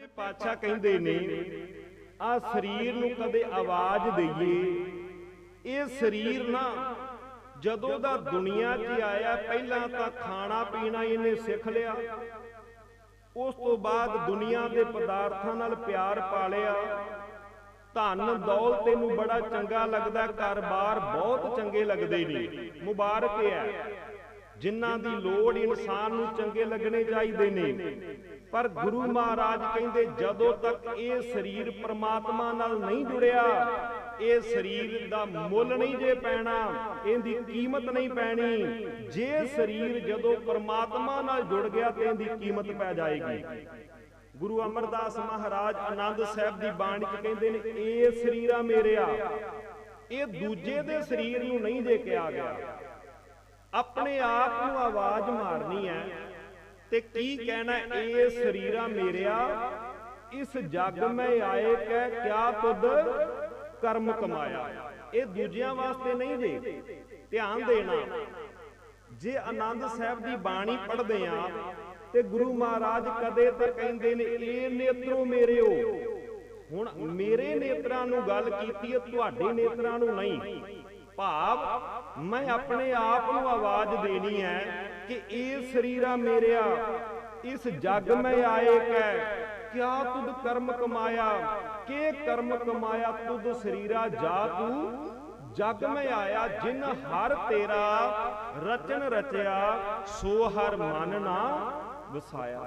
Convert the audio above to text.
ਇਹ ਪਾਤਸ਼ਾਹ ਕਹਿੰਦੇ ਨੇ, ਆ ਸਰੀਰ ਨੂੰ ਕਦੇ ਆਵਾਜ਼ ਦਈਏ। ਇਹ ਸਰੀਰ ਨਾ ਜਦੋਂ ਦਾ ਦੁਨੀਆ 'ਚ ਆਇਆ, ਪਹਿਲਾਂ ਤਾਂ ਖਾਣਾ ਪੀਣਾ ਇਹਨੇ ਸਿੱਖ ਲਿਆ। ਉਸ ਤੋਂ ਬਾਅਦ ਦੁਨੀਆ ਦੇ ਪਦਾਰਥਾਂ ਨਾਲ ਪਿਆਰ ਪਾ ਲਿਆ। ਧਨ ਦੌਲਤ ਇਹਨੂੰ ਬੜਾ ਚੰਗਾ ਲੱਗਦਾ ਘਰ-ਬਾਰ ਬਹੁਤ ਚੰਗੇ ਲੱਗਦੇ ਨੇ। ਮੁਬਾਰਕ ਹੈ। ਜਿਨ੍ਹਾਂ ਦੀ ਲੋੜ ਇਨਸਾਨ ਨੂੰ ਚੰਗੇ ਲੱਗਣੇ ਚਾਹੀਦੇ ਨੇ। ਪਰ ਗੁਰੂ ਮਹਾਰਾਜ ਕਹਿੰਦੇ ਜਦੋਂ ਤੱਕ ਇਹ ਸਰੀਰ ਪ੍ਰਮਾਤਮਾ ਨਾਲ ਨਹੀਂ ਜੁੜਿਆ, ਇਹ ਸਰੀਰ ਦਾ ਮੁੱਲ ਨਹੀਂ ਜੇ ਪੈਣਾ, ਇਹਦੀ ਕੀਮਤ ਨਹੀਂ ਪੈਣੀ। ਜੇ ਸਰੀਰ ਜਦੋਂ ਪ੍ਰਮਾਤਮਾ ਨਾਲ ਜੁੜ ਗਿਆ ਤੇ ਇਹਦੀ ਕੀਮਤ ਪੈ ਜਾਏਗੀ। ਗੁਰੂ ਅਮਰਦਾਸ ਮਹਾਰਾਜ ਆਨੰਦ ਸਾਹਿਬ ਦੀ ਬਾਣੀ ਚ ਕਹਿੰਦੇ ਨੇ, ਇਹ ਸਰੀਰਾ ਮੇਰਿਆ, ਇਹ ਦੂਜੇ ਦੇ ਸਰੀਰ ਨੂੰ ਨਹੀਂ ਦੇ ਕੇ ਆ ਗਿਆ। ਆਪਣੇ ਆਪ ਨੂੰ ਆਵਾਜ਼ ਮਾਰਨੀ ਹੈ ਤੇ ਕੀ ਕਹਿਣਾ ਇਹ ਸਰੀਰਾ ਮੇਰਿਆ? ਇਸ ਜਗ ਮੈਂ ਆਏ ਕਹਿ ਕਿਆ ਤੁਧ ਕਰਮ ਕਮਾਇਆ? ਇਹ ਦੂਜਿਆਂ ਵਾਸਤੇ ਨਹੀਂ ਜੇ, ਧਿਆਨ ਦੇਣਾ। ਜੇ ਆਨੰਦ ਸਾਹਿਬ ਦੀ ਬਾਣੀ ਪੜ੍ਹਦੇ ਆ, ਤੇ ਗੁਰੂ ਮਹਾਰਾਜ ਕਦੇ ਤਾਂ ਕਹਿੰਦੇ ਨੇ, ਇਹ ਨੇਤਰੋ ਮੇਰਿਓ। ਹੁਣ ਮੇਰੇ ਨੇਤਰਾਂ ਨੂੰ ਗੱਲ ਕੀਤੀ ਹੈ, ਤੁਹਾਡੇ ਨੇਤਰਾਂ ਨੂੰ ਨਹੀਂ। ਭਾਵ, ਮੈਂ ਆਪਣੇ ਆਪ ਨੂੰ ਆਵਾਜ਼ ਦੇਣੀ ਹੈ ਕਿ ਇਹ ਸਰੀਰਾ ਮੇਰਿਆ, ਇਸ ਜਗ ਮੈਂ ਆਏ ਕਹਿ ਕਿਆ ਤੁਧ ਕਰਮ ਕਮਾਇਆ? ਕੇ ਕਰਮ ਕਮਾਇਆ ਤੁਧ ਸਰੀਰਾ ਜਾ ਤੂੰ? ਜਗ ਮੈਂ ਆਇਆ, ਜਿਨ ਹਰ ਤੇਰਾ ਰਚਨ ਰਚਿਆ, ਸੋ ਹਰ ਮਨ ਨਾ ਵਸਾਇਆ।